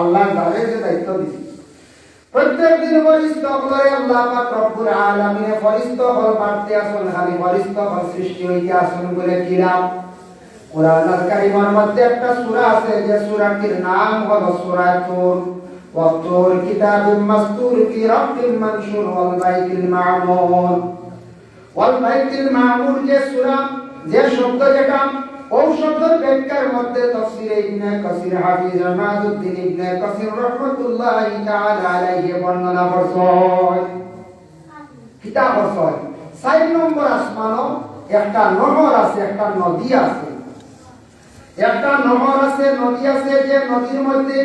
আল্লাহ তাদের যে দায়িত্ব দিচ্ছে প্রত্যেক দিন ফরিস্ত করে আল্লাহ পাক রব্বুল আলামিনে ফরিস্ত হল বাড়তে আসুন, খালি ফরিস্ত হল সৃষ্টি হইতে আসুন বলে কিরাম কোরআন কারিমের মধ্যে একটা সূরা আছে, যে সূরাটির নাম হলো সূরা তুর। মাসতুর ফি রাব্বিল মানশুর ওয়াল বাইতিল মা'মুর ওয়াল বাইতিল মা'মুর যে সূরা, যে শব্দ যেটা শব্দের ব্যাখ্যার মধ্যে তাফসীরে ইবনে কাসির হাফিজ মাদুদ্দিন ইবনে কাসির রাহমাতুল্লাহি তাআলা আলাইহি বর্ণনা করছেন। কিতাব করছেন। সাইড নম্বর আসমানো একটা নহর আছে, একটা নদী আছে। একটা নহর আছে, নদী আছে, যে নদীর মধ্যে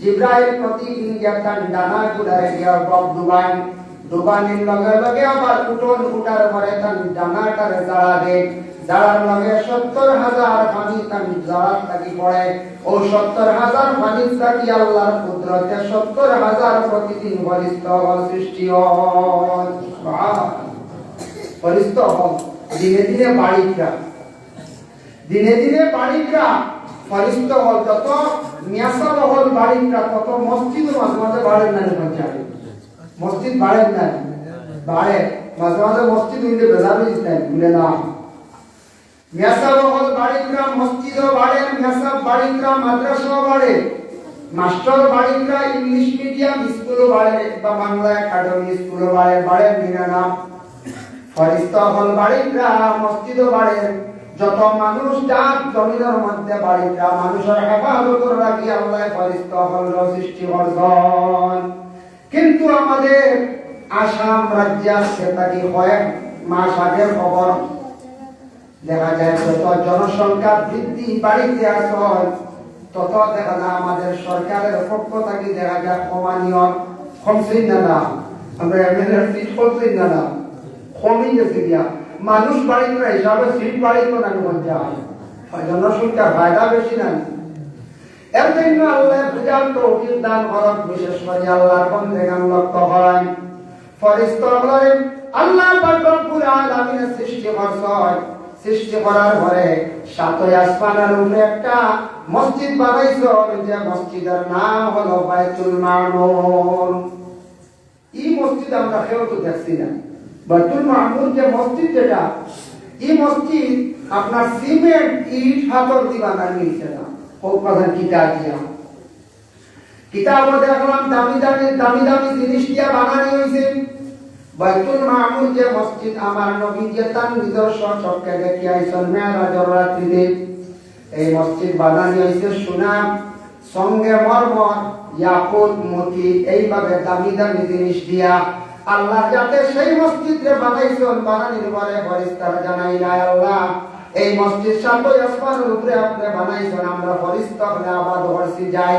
জিব্রাইল প্রতিদিন একটা ডানা গুড়ায় গিয়া বক ডুবান ডুবানির লগে লগে আবার উঠোন উঠার পরে তার ডানাটারে জ্বালা দেয়। যার লগে সত্তর হাজার তান যার থাকি পড়ে, ও সত্তর হাজার থাকি আল্লাহর কুদরতে সত্তর হাজার প্রতিদিন বলিষ্ঠ হল সৃষ্টি বলিষ্ঠ হল দিনে দিনে বাড়িটা দিনে দিনে বাড়িটা ফলিষ্ঠ হল যত মিয়াসাল হল বাড়িটা তত মসজিদ মাঝে মাঝে বাড়েন না পঞ্চায়েত। মসজিদ বাড়েন না। বাড়ে, মাঝে মাঝে মসজিদ উঠলে বেজাবিজ নেই ভুলে না। মেসাব হল বাড়ে মেসাব বাড়ে মাস্টার বাড়িগ্রা ইংলিশ মিডিয়াম বাড়ে বা বাংলা একাডেমি বাড়ে বাড়ে মিনা নাম। ফরিস্ত হল বাড়ে যত মানুষ যার জমিনের মধ্যে বাড়িগ্রা মানুষের হেফাজত রাখি আল্লাহ হল সৃষ্টি করছেন। কিন্তু আমাদের আসাম রাজ্য আছে তাকে কয়েক মাস আগের খবর। দেখা যায় যত জনসংখ্যা বৃদ্ধি বাড়িতে আসয় তত দেখা যায় আমাদের সরকারের পক্ষ থেকে দেখা যায় কমানিয়র কমছেই না না। আমরা এমএলএ সিট না না। কমই গেছে গিয়া। মানুষ বাড়িতে হিসাবে সিট বাড়িতে না যায়। জনসংখ্যা ফায়দা বেশি না এর জন্য আল্লাহ বুঝার তৌফিক দান বিশেষ করে আল্লাহর বন্দেগান লক্ষ্য করেন ফরিস্তগুলোরে আল্লাহ পাক আলামিনের সৃষ্টি করছেন সৃষ্টি করার পরে সাতই আসমানের উপরে একটা মসজিদ বানাইছো, যে মসজিদের নাম হলো বাইতুল মামুর এই মসজিদ আমরা কেউ তো দেখছি না। বাইতুল মামুর যে মসজিদ যেটা, এই মসজিদ আপনার সিমেন্ট, ইট হাতর দিয়ে বানানো হয়েছে না। হোক প্রধান কিতাব দিয়া। কিতাব দেখলাম, দামি দামি দামি দামি জিনিস দিয়া বানানো হয়েছে বাইতুল মামুর যে মসজিদ, আমার নবী যে তার নিদর্শন চক্ষে দেখি আইসন মেয়ারাজর রাত্রিতে। এই মসজিদ বানানি হয়েছে সোনা, সঙ্গে মর্মর ইয়াকুত মতি, এইভাবে দামি দামি জিনিস দিয়া। আল্লাহ যাতে সেই মসজিদে বানাইছেন বানানির পরে, ফরিস্তার জানাই না আল্লাহ। এই মসজিদ সাতই আসমানের উপরে আপনি বানাইছেন, আমরা ফরিস্তা আবাদ হরসি যাই।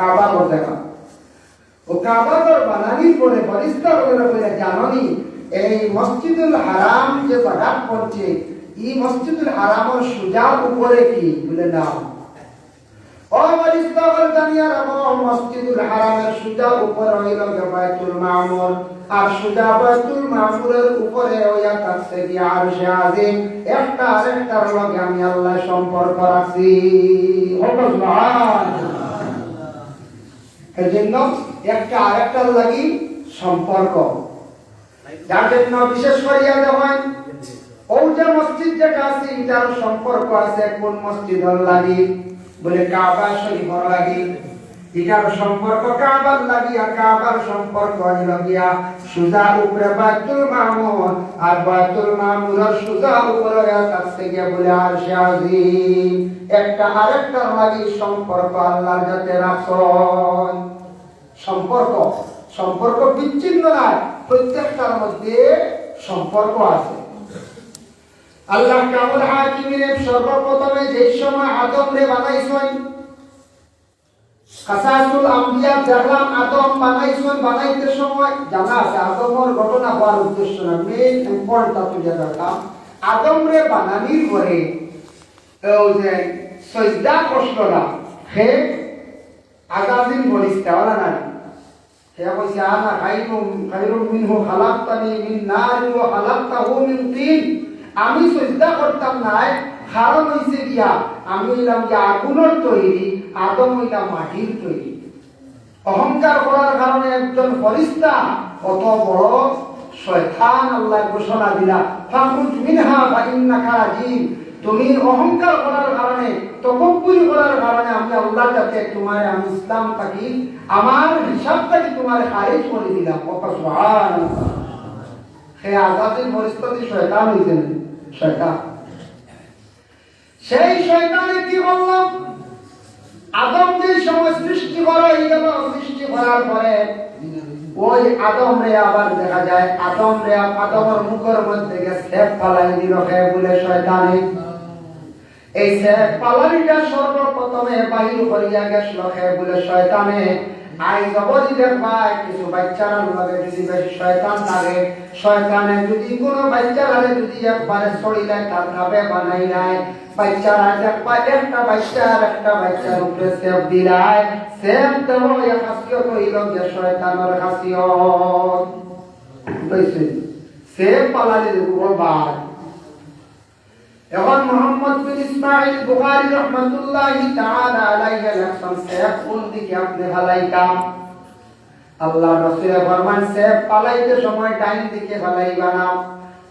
কাবা করে ও পরে জাননি, এই মসজিদুল হারাম যে এই মসজিদুল সুজা উপরে কি? বলে নাও জানিয়া রাখো, মসজিদুল হারামের সুজা উপরে আর সুজা মামুরের উপরে আর সে একটা আরেকটার লগে আমি আল্লাহ সম্পর্ক রাখছি। এই জন্য একটা আরেকটার লাগি সম্পর্ক। যার জন্য বিশেষ করে দেখেন হয় যে মসজিদ যেটা আছে এটার সম্পর্ক আছে, কোন মসজিদ লাগি, বলে কাবা শরীফ লাগি। এটার সম্পর্ক কাবার লাগিয়া, কাবার সম্পর্ক হইল গিয়া সুজা উপরে বাইতুল মামুর আর বাইতুল মামুরের সুজা উপরে তার থেকে বলে, আর শাহিম একটা আরেকটার লাগি সম্পর্ক আল্লাহর যাতে রাখুন সম্পর্ক সম্পর্ক বিচ্ছিন্ন নয় প্রত্যেকটার মধ্যে সম্পর্ক আছে। আল্লাহ কামুল হাকিমের সর্বপ্রথমে যে সময় আদম রে বানাইছেন কাসাসুল আম্বিয়া দেখলাম আদম বানাইছেন বানাইতে সময়। জানা আছে আদমর ঘটনা হওয়ার উদ্দেশ্য না। মেইন ইম্পর্টেন্ট তুলে দেখলাম আদম রে বানানির পরে, ও যে সজদা কষ্টটা হে আজাদিন বলিস্তা ওলা না হে কইছে, আনা খাইরুম খাইরুম মিনহু খালাকতানি মিন নারি ওয়া খালাকতাহু মিন তিন। আমি সজদা করতাম নাই কারণ হইছে গিয়া, আমি হইলাম যে আগুনের তৈরি, আদম হইলাম মাটির তৈরি। অহংকার করার কারণে একজন ফরিস্তা কত বড় শয়তান আল্লাহ ঘোষণা দিলা ফাখরুজ মিনহা ফা ইন্নাকা রাজিম তুমি অহংকার করার কারণে তকব্বুরি করার কারণে আমি আল্লাহ যাতে তোমার আমি ইসলাম থাকি আমার হিসাবটাকে তোমার খারিজ করে দিলাম। সুবহানাল্লাহ। সেই আজাদের পরিস্থিতি শয়তান হইতেন শয়তান। সেই শয়তানে কি বলল আদমকে সময় সৃষ্টি করা গেল সৃষ্টি করার পরে ওই আদম রে আবার দেখা যায়, আদম রে আদমের মুখের মধ্যে সেফ ফালাই দিল, হে বলে শয়তানে। এই সেফ পালানিটা সর্বপ্রথমে বাহির করিয়া গেছিল বলে শয়তানে। আই জবদি দেখবাই কিছু বাচ্চারা লগে যদি বেশি শয়তান থাকে শয়তানে যদি কোনো বাচ্চারা যদি একবারে ছড়িলে তার খাবে বানাই নাই বাচ্চারা দেখবা একটা বাচ্চার একটা বাচ্চার উপরে সেফ দিলাই সেফ দেব এক হাসিয়ত হইল যে শয়তানের এখন মোহাম্মদ বিন ইসমাইল বুখারী রহমাতুল্লাহি তাআলা আলাইহি লেখছেন সেফ কোন দিকে আপনি হালাইতাম আল্লাহ রাসূল ফরমান সেফ পালাইতে সময় ডাইন দিকে হালাইবা না।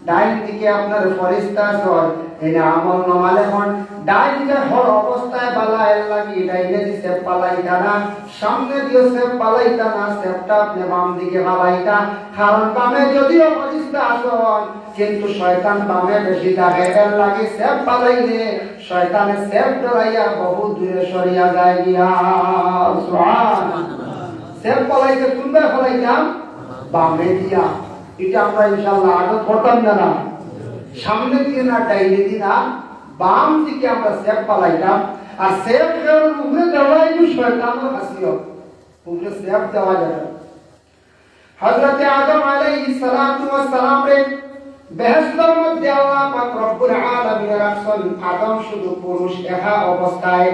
ডাইন দিকে আপনার ফরিস্তা সর, এনে আমল নমাল এখন ডাইন দিকে হর অবস্থায় বালাই লাগি ডাইনে দি সেফ পালাইতা না, সামনে দিয়ে সেফ পালাইতা না সেফটা আপনি বাম দিকে হালাইতা কারণ বামে যদিও ফরিস্তা আসন, কিন্তু শয়তান বামে বেশি থাকে এর লাগে সেফ পালাইলে শয়তানে সেফ ডরাইয়া বহু দূরে সরিয়া যায় গিয়া। সুবহানাল্লাহ। সেফ পালাইতে কোনবার পালাইতাম? বামে দিয়া। এটা আমরা ইনশাআল্লাহ আগে করতাম না সামনে দিয়ে না, ডাইনে দিয়ে না, বাম দিকে আমরা সেফ পালাইতাম আর সেফ কেউ উপরে দেওয়াই শয়তানের হাসিও। উপরে সেফ দেওয়া যাবে হযরত আদম আলাইহিস সালাতু ওয়াস সালাম রে, বেহেশতের মধ্যে আল্লাহ পাক রব্বুল আলামিন রাখছেন আদম শুধু পুরুষ একা অবস্থায়,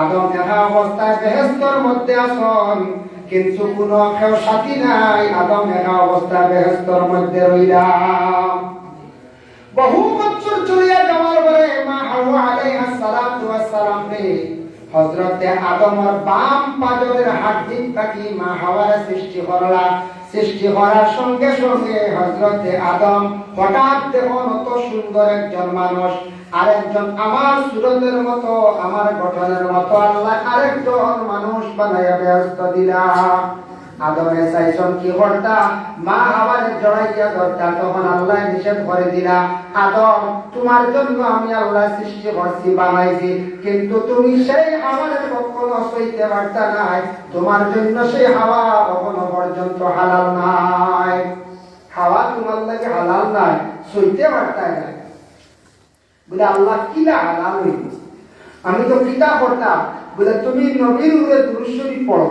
আদম একা অবস্থায় বেহেশতের মধ্যে আসন কিন্তু কোন কেউ সাথী নাই আদম একা অবস্থায় বেহেশতের মধ্যে রইলাম। বহু বছর চলিয়া যাওয়ার পরে মা হাওয়া আলাইহা সালাতু ওয়াস সালাম রে হযরতে আদমের বাম পাজরের হাড্ডি থাকি মা হাওয়ার সৃষ্টি করলা সৃষ্টি করার সঙ্গে সঙ্গে হযরতে আদম হঠাৎ দেখুন অত সুন্দর একজন মানুষ। আরেকজন আমার সুরতের মতো, আমার গঠনের মতো আল্লাহ আরেকজন মানুষ বানাইয়া ব্যস্ত দিলা। আদমে চাইছন কি করতা মা আবার জড়াইয়া ধরতা তখন আল্লাহ নিষেধ করে দিলা, আদম, তোমার জন্য আমি আল্লাহ সৃষ্টি করছি, বানাইছি, কিন্তু তুমি সেই হাওয়ার কখনো সইতে পারতা নাই। তোমার জন্য সেই হাওয়া কখনো পর্যন্ত হালাল নাই। হাওয়া তোমার লাগে হালাল নাই, সইতে পারতা নাই। বলে আল্লাহ কিলা হালাল আমি তো কিতা বলে তুমি নবীর উপরে দুরুশ্বরী পড়ো।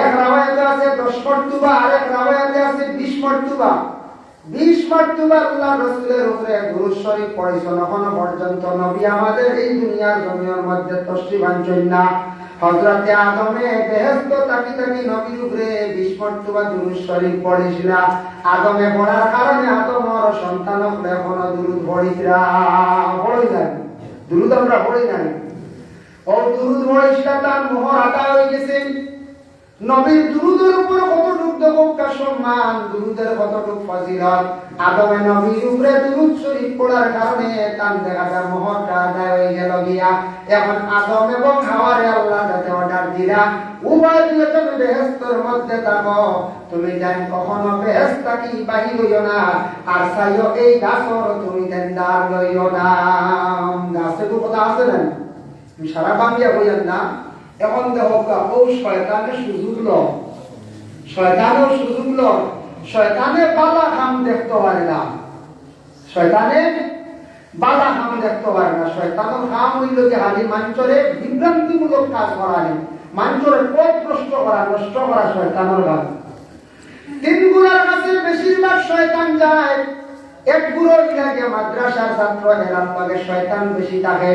এক রাবায়াতে আছে দশ মর্তুবা আর এক রাবায়াতে আছে বিশ মর্তুবা। বিশ মর্তুবা আল্লাহ রসুলের উপরে দুরুশ্বরী পড়েছ এখনও পর্যন্ত নবী আমাদের এই দুনিয়ার জমির মধ্যে বাঞ্চন না হজরতে আদমে বেহেস্ত তাকি তাকি নবীর উপরে বিশ বা দুরুদ শরীফ পড়েছিলা আদমে পড়ার কারণে আদমর সন্তান এখন দুরুদ পড়িছিলা পড়ই নাই। দুরুদ আমরা পড়ি না ও দুরুদ পড়েছিলা তার মোহর আটা হয়ে গেছে। নবীর দুরুদের কতটুক সম্মান, দুরুদের কতটুক ফজিলত, আদমে নবীর উপরে দুরুদ শরীফ পড়ার কারণে তার দেখা যায় মোহরটা আদায় হয়ে গেল গিয়া। এখন আদম এবং আল্লাহ যাতে অর্ডার জান্নাতীরা উভয় দিয়ে তুমি বেহেস্তের মধ্যে তুমি জান কখনো বেহেস্ত কি হইও না, আর এই গাছর তুমি দেনদার লইও না। কথা আছে না? সারা বাংলা বইয়েন না এখন দেখো ও শয়তানের সুযোগ লো শয়তানের সুযোগ লো শয়তানের বালা খাম দেখতে পারে না। শয়তানের বালা খাম দেখতে পারে না। শয়তানের খাম হইল যে হালি মাঞ্চরে বিভ্রান্তিমূলক কাজ করা করানি মাঞ্চরে পথ প্রশ্ন করা নষ্ট করা শয়তানের কাজ তিন গুণার কাছে বেশিরভাগ শয়তান যায়। এক লাগে মাদ্রাসার ছাত্র এরার শয়তান বেশি থাকে।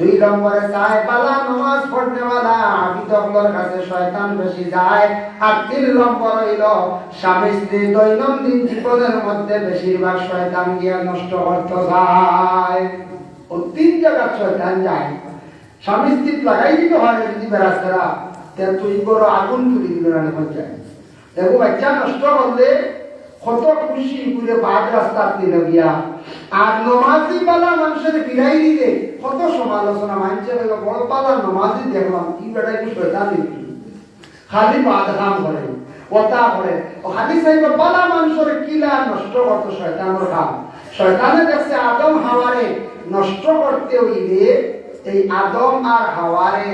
দুই নম্বরে চায় পালা নামাজ পড়নেওয়ালা আবিদগুলোর কাছে শয়তান বেশি যায়। আর তিন নম্বর হইল, স্বামী স্ত্রী দৈনন্দিন জীবনের মধ্যে বেশিরভাগ শয়তান গিয়া নষ্ট করতে যায়। ও তিন শয়তান যায়। স্বামী স্ত্রী লাগাই দিতে হয় যদি তুই বড় আগুন তুলি দিল রানী পঞ্চায়েত দেখো, বাচ্চা নষ্ট করলে কত খুশি করে বাদ রাস্তা দিল গিয়া। আর নমাজি পালা মানুষের বিলাই দিলে কত সমালোচনা মানছে বড় পালা নমাজি দেখলাম, কি বেটা কি শয়তান খালি বাদ কাম করে ওটা করে ও খালি সাইব পালা মানুষের কিলা নষ্ট করতো শয়তানের কাম শয়তানে দেখছে আদম হাওয়ারে নষ্ট করতে হইলে এই আদম আর হাওয়ারে